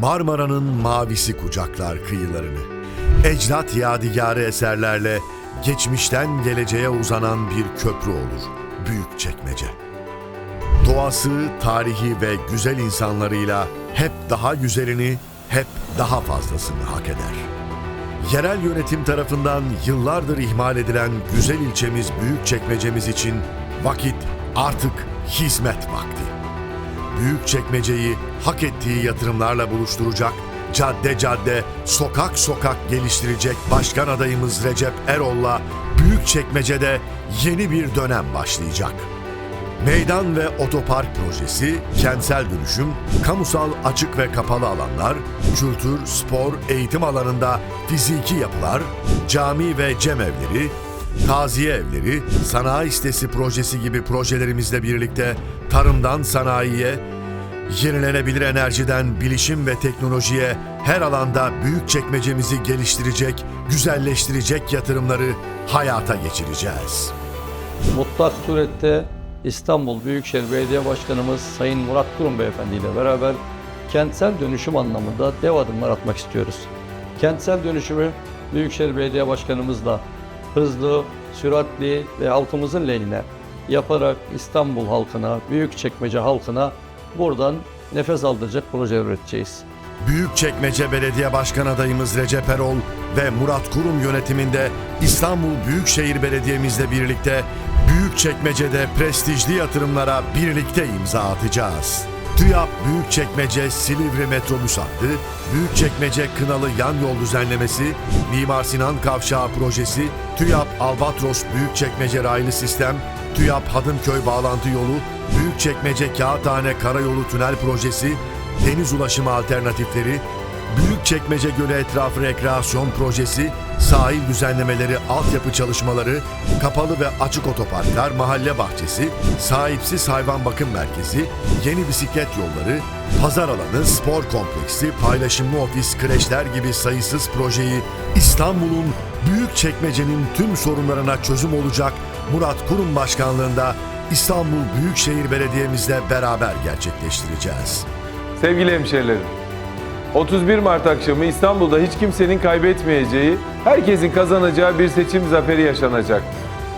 Marmara'nın mavisi kucaklar kıyılarını. Ecdat yadigarı eserlerle geçmişten geleceğe uzanan bir köprü olur Büyükçekmece. Doğası, tarihi ve güzel insanlarıyla hep daha güzelini, hep daha fazlasını hak eder. Yerel yönetim tarafından yıllardır ihmal edilen güzel ilçemiz Büyükçekmece'miz için vakit artık hizmet vakti. Büyükçekmece'yi hak ettiği yatırımlarla buluşturacak, cadde cadde, sokak sokak geliştirecek Başkan adayımız Recep Erol'la Büyükçekmece'de yeni bir dönem başlayacak. Meydan ve otopark projesi, kentsel dönüşüm, kamusal açık ve kapalı alanlar, kültür, spor, eğitim alanında fiziki yapılar, cami ve cemevleri, taziye evleri, sanayi sitesi projesi gibi projelerimizle birlikte tarımdan sanayiye, yenilenebilir enerjiden bilişim ve teknolojiye her alanda büyük çekmecemizi geliştirecek, güzelleştirecek yatırımları hayata geçireceğiz. Mutlak surette İstanbul Büyükşehir Belediye Başkanımız Sayın Murat Kurum Beyefendi ile beraber kentsel dönüşüm anlamında dev adımlar atmak istiyoruz. Kentsel dönüşümü Büyükşehir Belediye Başkanımızla hızlı, süratli ve halkımızın lehine yaparak İstanbul halkına, Büyükçekmece halkına buradan nefes aldıracak projeler üreteceğiz. Büyükçekmece Belediye Başkan adayımız Recep Erol ve Murat Kurum yönetiminde İstanbul Büyükşehir Belediye'mizle birlikte Büyükçekmece'de prestijli yatırımlara birlikte imza atacağız. TÜYAP Büyükçekmece Silivri metrobüs hattı, Büyükçekmece Kınalı yan yol düzenlemesi, Mimar Sinan Kavşağı projesi, TÜYAP Albatros Büyükçekmece raylı sistem, TÜYAP Hadımköy bağlantı yolu, Büyükçekmece Kağıthane Karayolu Tünel projesi, deniz ulaşımı alternatifleri, Büyükçekmece Gölü etrafı rekreasyon projesi, sahil düzenlemeleri, altyapı çalışmaları, kapalı ve açık otoparklar, mahalle bahçesi, sahipsiz hayvan bakım merkezi, yeni bisiklet yolları, pazar alanı, spor kompleksi, paylaşımlı ofis, kreşler gibi sayısız projeyi İstanbul'un Büyükçekmece'nin tüm sorunlarına çözüm olacak Murat Kurum Başkanlığında İstanbul Büyükşehir Belediye'mizle beraber gerçekleştireceğiz. Sevgili hemşehrilerim, 31 Mart akşamı İstanbul'da hiç kimsenin kaybetmeyeceği, herkesin kazanacağı bir seçim zaferi yaşanacak.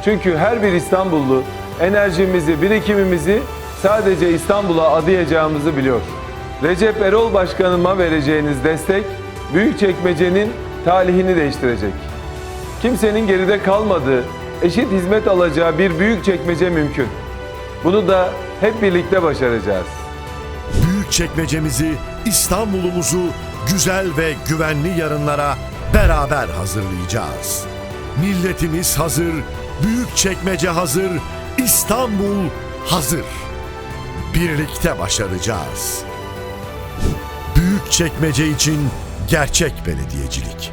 Çünkü her bir İstanbullu enerjimizi, birikimimizi sadece İstanbul'a adayacağımızı biliyor. Recep Erol Başkanıma vereceğiniz destek Büyükçekmece'nin talihini değiştirecek. Kimsenin geride kalmadığı, eşit hizmet alacağı bir Büyükçekmece mümkün. Bunu da hep birlikte başaracağız. Çekmecemizi, İstanbul'umuzu güzel ve güvenli yarınlara beraber hazırlayacağız. Milletimiz hazır, büyük çekmece hazır, İstanbul hazır. Birlikte başaracağız. Büyük çekmece için gerçek belediyecilik.